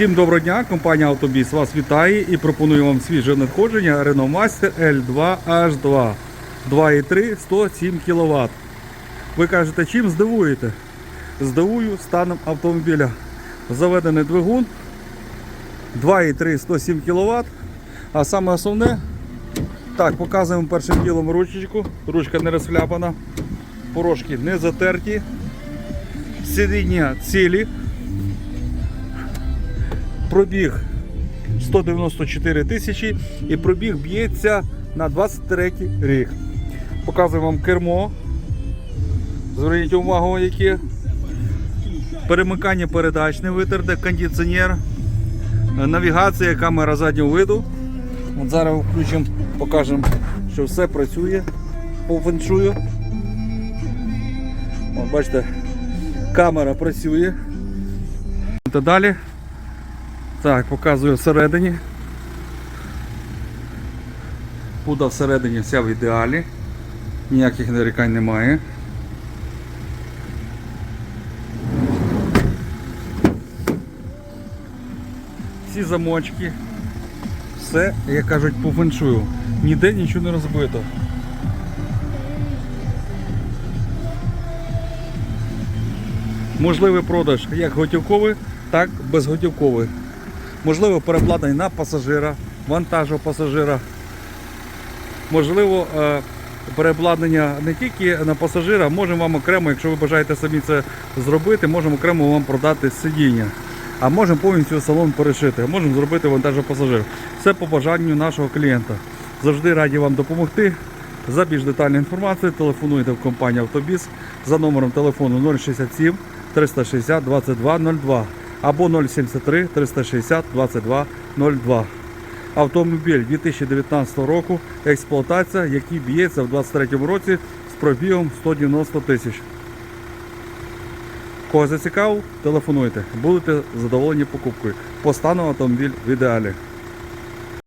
Всім доброго дня, компанія Автобіс вас вітає і пропонує вам свіже надходження Renault Master L2 H2 2,3 107 кВт. Ви кажете, чим здивуєте? Здивую станом автомобіля. Заведений двигун 2,3 107 кВт. А саме основне, так, показуємо першим ділом ручечку. Ручка не розхляпана, порошки не затерті, сидіння цілі. Пробіг 194 тисячі і пробіг б'ється на 23 рік. Показую вам кермо. Зверніть увагу, яке. Перемикання передач не витерте, кондиціонер, навігація, камера заднього виду. От зараз включимо, покажемо, що все працює по феншую. От бачите, камера працює. Та далі. Так, показую всередині. Пуда всередині вся в ідеалі. Ніяких нарікань немає. Всі замочки. Все, як кажуть, по феншую. Ніде нічого не розбито. Можливий продаж як готівковий, так і безготівковий. Можливо, перекладення на пасажира, вантажу пасажира. Можливо, е, переобладнання не тільки на пасажира, можемо вам окремо, якщо ви бажаєте самі це зробити, можемо окремо вам продати сидіння. А можемо повністю салон перешити, можемо зробити вантажопасажир. Все по бажанню нашого клієнта. Завжди раді вам допомогти. За більш детальною інформацією телефонуйте в компанію Автобіс за номером телефону 067 360 2202 або 073 360 2202. Автомобіль 2019 року, експлуатація, який б'ється в 2023 році з пробігом 190 тисяч. Кого зацікавив, телефонуйте. Будете задоволені покупкою. По стану автомобіль в ідеалі.